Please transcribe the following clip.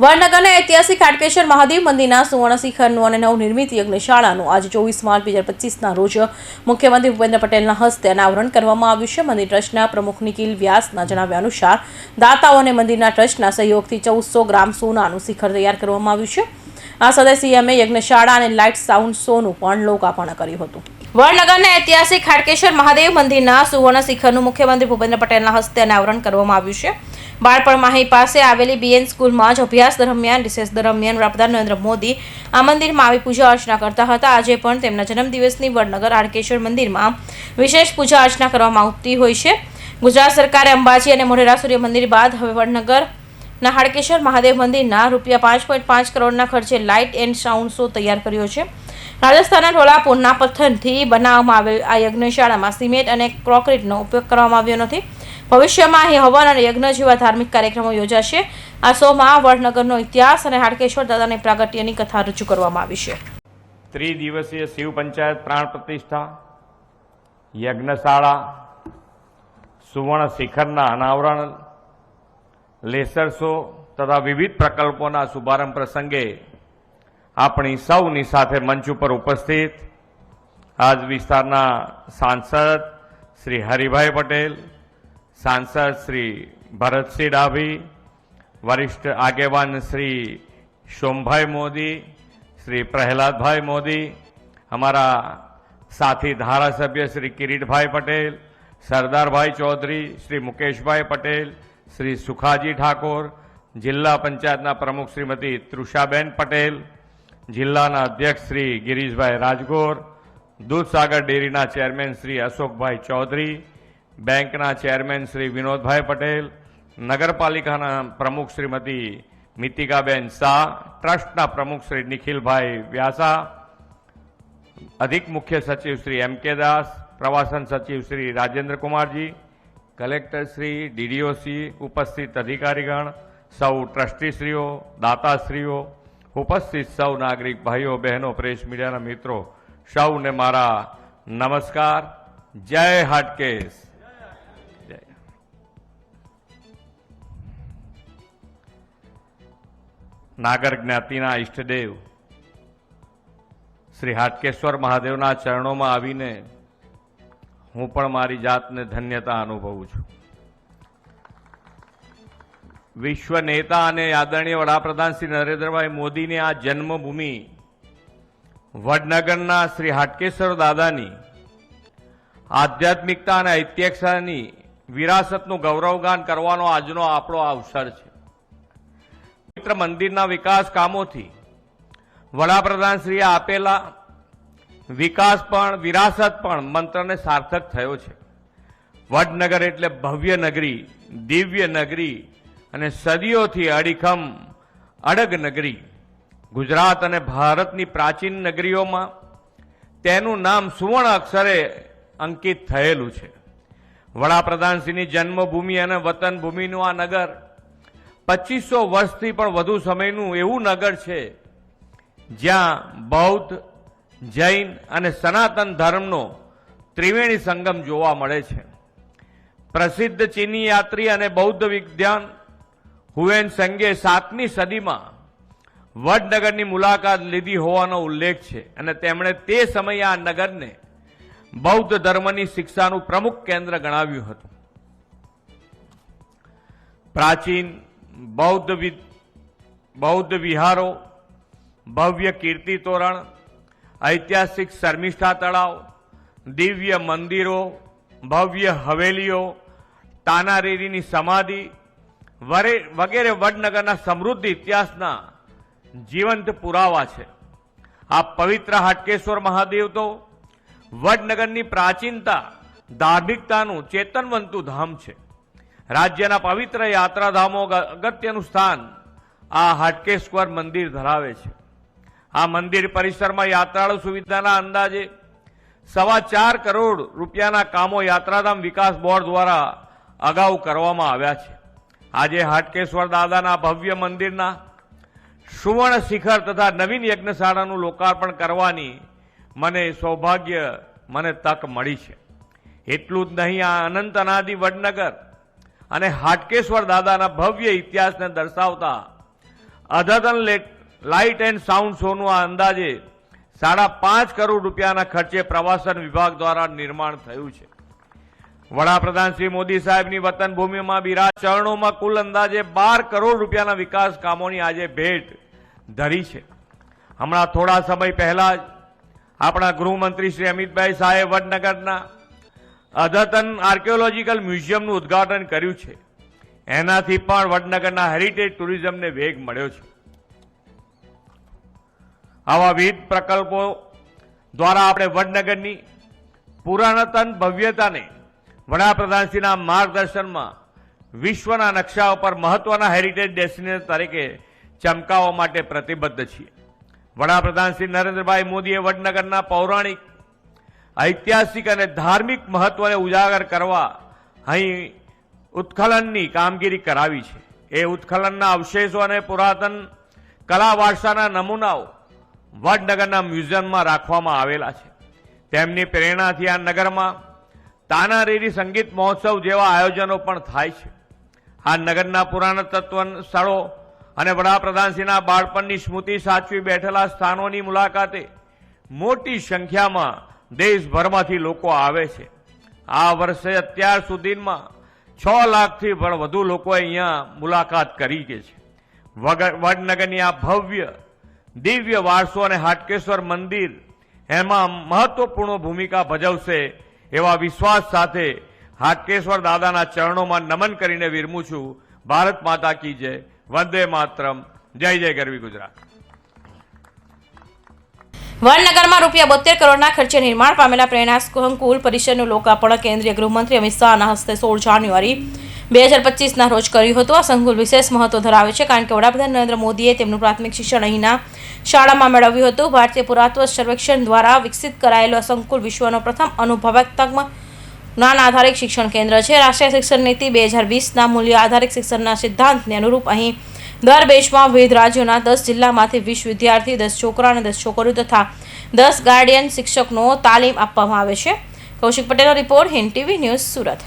વડનગરના ઐતિહાસિક હાટકેશ્વર મહાદેવ મંદિરના સુવર્ણ શિખરનું અને નવનિર્મિત યજ્ઞશાળાનું આજે ચોવીસ માર્ચ બે હજાર પચીસના રોજ મુખ્યમંત્રી ભૂપેન્દ્ર પટેલના હસ્તે અનાવરણ કરવામાં આવ્યું છે. મંદિર ટ્રસ્ટના પ્રમુખ નિખિલ વ્યાસના જણાવ્યા અનુસાર દાતાઓ અને મંદિરના ટ્રસ્ટના સહયોગથી ચૌદસો ગ્રામ સોનાનું શિખર તૈયાર કરવામાં આવ્યું છે. આ સાથે સીએમએ યજ્ઞશાળા અને લાઇટ સાઉન્ડ શોનું પણ લોકાર્પણ કર્યું હતું. વડનગરના ઐતિહાસિક હાટકેશ્વર મહાદેવ મંદિરના સુવર્ણ શિખરનું મુખ્યમંત્રી ભૂપેન્દ્ર પટેલના હસ્તે અનાવરણ કરવામાં આવ્યું છે. બાળપણ માહી પાસે આવેલી બીએન સ્કૂલમાં જ અભ્યાસ દરમિયાન રિસેસ દરમિયાન વડાપ્રધાન નરેન્દ્ર મોદી આ મંદિરમાં આવી પૂજા અર્ચના કરતા હતા. આજે પણ તેમના જન્મદિવસની વડનગર આડકેશ્વર મંદિરમાં વિશેષ પૂજા અર્ચના કરવામાં આવતી હોય છે. ગુજરાત સરકારે અંબાજી અને મોઢેરા સૂર્ય મંદિર બાદ હવે વડનગર ના હાડકેશ્વર મહાદેવ મંદિરના રૂપિયા પાંચ પોઈન્ટ પાંચ કરોડના ખર્ચે લાઇટ એન્ડ સાઉન્ડ શો તૈયાર કર્યો છે. રાજસ્થાનના ઢોળાપુરના પથ્થરથી બનાવવામાં આવેલ આ યજ્ઞશાળામાં સિમેન્ટ અને ક્રોકરીટનો ઉપયોગ કરવામાં આવ્યો નથી. ભવિષ્યમાં અહીં હવન અને યજ્ઞ જેવા ધાર્મિક કાર્યક્રમો યોજાશે. આ શોમાં વડનગરનો ઇતિહાસ અને હાડકેશ્વર દાદાની પ્રાગટ્યની કથા રજૂ કરવામાં આવી છે. ત્રિદિવસીય શિવ પંચાયત પ્રાણ પ્રતિષ્ઠા, યજ્ઞશાળા, સુવર્ણ શિખરના અનાવરણ, લેસર શો તથા વિવિધ પ્રકલ્પોના શુભારંભ પ્રસંગે આપણી સૌની સાથે મંચ ઉપર ઉપસ્થિત આજ વિસ્તારના સાંસદ શ્રી હરિભાઈ પટેલ સાંસદ શ્રી ભરતસિંહ ડાભી, વરિષ્ઠ આગેવાન શ્રી સોમભાઈ મોદી, શ્રી પ્રહલાદભાઈ મોદી, અમારા સાથી ધારાસભ્ય શ્રી કિરીટભાઈ પટેલ, સરદારભાઈ ચૌધરી, શ્રી મુકેશભાઈ પટેલ, શ્રી સુખાજી ઠાકોર, જિલ્લા પંચાયતના પ્રમુખ શ્રીમતી તૃષાબેન પટેલ, જિલ્લાના અધ્યક્ષ શ્રી ગિરીશભાઈ રાજગોર, દૂધસાગર ડેરીના ચેરમેન શ્રી અશોકભાઈ ચૌધરી બેંકના ચેરમેન શ્રી વિનોદભાઈ પટેલ, નગરપાલિકાના પ્રમુખ શ્રીમતી મિતિકાબેન શાહ, ટ્રસ્ટના પ્રમુખ શ્રી નિખિલભાઈ વ્યાસા, અધિક મુખ્ય સચિવ શ્રી એમ કે દાસ, પ્રવાસન સચિવ શ્રી રાજેન્દ્ર કુમારજી કલેક્ટર શ્રી ડીડીઓસી ઉપસ્થિત અધિકારીગણ, સૌ ટ્રસ્ટીશ્રીઓ, દાતાશ્રીઓ, ઉપસ્થિત સૌ નાગરિક ભાઈઓ, બહેનો, પ્રેસ મીડિયાના મિત્રો, સૌને મારા નમસ્કાર. જય હાટકેશ. નાગર જ્ઞાતિના ઈષ્ટદેવ, શ્રી હાટકેશ્વર મહાદેવના ચરણોમાં આવીને હું પણ મારી જાતને ધન્યતા અનુભવું છું. વિશ્વ નેતા અને આદરણીય વડાપ્રધાન શ્રી નરેન્દ્રભાઈ મોદીની આ જન્મભૂમિ વડનગરના શ્રી હાટકેશ્વર દાદાની આધ્યાત્મિકતા અને ઐતિહાસિકતાની વિરાસતનું ગૌરવગાન કરવાનો આજનો આપણો અવસર છે. પવિત્ર મંદિરના વિકાસ કામોથી વડાપ્રધાનશ્રીએ આપેલા વિકાસ પણ, વિરાસત પણ મંત્રને સાર્થક થયો છે. વડનગર એટલે ભવ્ય નગરી, દિવ્ય નગરી અને સદીઓથી અડીખમ અડગ નગરી. ગુજરાત અને ભારતની પ્રાચીન નગરીઓમાં તેનું નામ સુવર્ણ અક્ષરે અંકિત થયેલું છે. વડાપ્રધાનશ્રીની જન્મભૂમિ અને વતન ભૂમિનું આ નગર પચીસો વર્ષથી પણ વધુ સમયનું એવું નગર છે, જ્યાં બૌદ્ધ, જૈન અને સનાતન ધર્મનો ત્રિવેણી સંગમ જોવા મળે છે. પ્રસિદ્ધ ચીની યાત્રી અને બૌદ્ધ વિદ્વાન હુએન સંગે સાતમી સદીમાં વડનગરની મુલાકાત લીધી હોવાનો ઉલ્લેખ છે અને તેમણે તે સમયે આ નગરને બૌદ્ધ ધર્મની શિક્ષાનું પ્રમુખ કેન્દ્ર ગણાવ્યું હતું. પ્રાચીન બૌદ્ધ બૌદ્ધ વિહારો, ભવ્ય કીર્તિ તોરણ, ઐતિહાસિક શર્મિષ્ઠા તળાવ, દિવ્ય મંદિરો, ભવ્ય હવેલીઓ તાનારીરીની સમાધિ, વરે- વગેરે વડનગરના સમૃદ્ધ ઇતિહાસના જીવંત પુરાવા છે. આ પવિત્ર હાટકેશ્વર મહાદેવ તો વડનગરની પ્રાચીનતા, ધાર્મિકતાનું ચેતનવંતું ધામ છે. રાજ્યના પવિત્ર યાત્રાધામો અગત્યનું સ્થાન આ હાટકેશ્વર મંદિર ધરાવે છે. આ મંદિર પરિસરમાં યાત્રાળુ સુવિધાના અંદાજે સવા ચાર કરોડ રૂપિયાના કામો યાત્રાધામ વિકાસ બોર્ડ દ્વારા અગાઉ કરવામાં આવ્યા છે. આજે હાટકેશ્વર દાદાના ભવ્ય મંદિરના સુવર્ણ શિખર તથા નવીન યજ્ઞશાળાનું લોકાર્પણ કરવાની મને સૌભાગ્ય, મને તક મળી છે. એટલું જ નહીં, આ અનંત અનાદિ વડનગર અને હાટકેશ્વર દાદાના ભવ્ય ઇતિહાસને દર્શાવતા લેટ- લાઇટ એન્ડ સાઉન્ડ શોનું આ અંદાજે સાડા પાંચ કરોડ રૂપિયાના ખર્ચે પ્રવાસન વિભાગ દ્વારા નિર્માણ થયું છે. વડાપ્રધાન શ્રી મોદી સાહેબની વતન ભૂમિમાં બિરાજ ચરણોમાં કુલ અંદાજે બાર કરોડ રૂપિયાના વિકાસ કામોની આજે ભેટ ધરી છે. હમણાં થોડા સમય પહેલા જ આપણા ગૃહમંત્રી શ્રી અમિતભાઈ શાહે વડનગરના અદ્યતન આર્કિયોલોજીકલ મ્યુઝિયમનું ઉદ્ઘાટન કર્યું છે. એનાથી પણ વડનગરના હેરિટેજ ટુરિઝમને વેગ મળ્યો છે. આવા વિવિધ પ્રકલ્પો દ્વારા આપણે વડનગરની પુરાણતન ભવ્યતાને વડાપ્રધાનશ્રીના માર્ગદર્શનમાં વિશ્વના નકશા ઉપર મહત્વના હેરિટેજ ડેસ્ટિનેશન તરીકે ચમકાવવા માટે પ્રતિબદ્ધ છીએ. વડાપ્રધાન શ્રી નરેન્દ્રભાઈ મોદીએ વડનગરના પૌરાણિક ઐતિહાસિક અને ધાર્મિક મહત્વને ઉજાગર કરવા અહીં ઉત્ખલનની કામગીરી કરાવી છે. એ ઉત્ખલનના અવશેષો અને પુરાતન કલા વારસાના નમૂનાઓ વડનગરના મ્યુઝિયમમાં રાખવામાં આવેલા છે. તેમની પ્રેરણાથી આ નગરમાં તાનારીરી સંગીત મહોત્સવ જેવા આયોજનો પણ થાય છે. આ નગરના પુરાણતત્વ સ્થળો અને વડાપ્રધાનશ્રીના બાળપણની સ્મૃતિ સાચવી બેઠેલા સ્થાનોની મુલાકાતે મોટી સંખ્યામાં દેશભરમાંથી લોકો આવે છે. આ વર્ષે અત્યાર સુધીમાં છ લાખથી પણ વધુ લોકોએ અહીંયા મુલાકાત કરી છે. વડનગરની આ ભવ્ય, દિવ્ય વારસો અને હાટકેશ્વર મંદિર એમાં મહત્વપૂર્ણ ભૂમિકા ભજવશે એવા વિશ્વાસ સાથે હાટકેશ્વર દાદાના ચરણોમાં નમન કરીને વિરમું છું. ભારત માતા કી જય. વંદે માતરમ. જય જય ગરવી ગુજરાત. વડનગરમાં રૂપિયા બોતેર કરોડના ખર્ચે નિર્માણ પામેલા પ્રેરણા સંકુલ પરિષદનું લોકાર્પણ કેન્દ્રીય ગૃહમંત્રી અમિત શાહના હસ્તે સોળ જાન્યુઆરી બે હજાર પચીસના રોજ કર્યું હતું. આ સંકુલ વિશેષ મહત્વ ધરાવે છે કારણ કે વડાપ્રધાન નરેન્દ્ર મોદીએ તેમનું પ્રાથમિક શિક્ષણ અહીંના શાળામાં મેળવ્યું હતું. ભારતીય પુરાતત્વ સર્વેક્ષણ દ્વારા વિકસિત કરાયેલું સંકુલ વિશ્વનો પ્રથમ અનુભવાત્મક જ્ઞાન આધારિત શિક્ષણ કેન્દ્ર છે. રાષ્ટ્રીય શિક્ષણ નીતિ બે હજાર વીસના મૂલ્ય આધારિત શિક્ષણના સિદ્ધાંતને અનુરૂપ અહીં દર બેચમાં વિવિધ રાજ્યોના દસ જિલ્લામાંથી વીસ વિદ્યાર્થી, દસ છોકરા અને દસ છોકરીઓ તથા દસ ગાર્ડિયન શિક્ષકનો તાલીમ આપવામાં આવે છે. કૌશિક પટેલનો report Hind TV news Surat.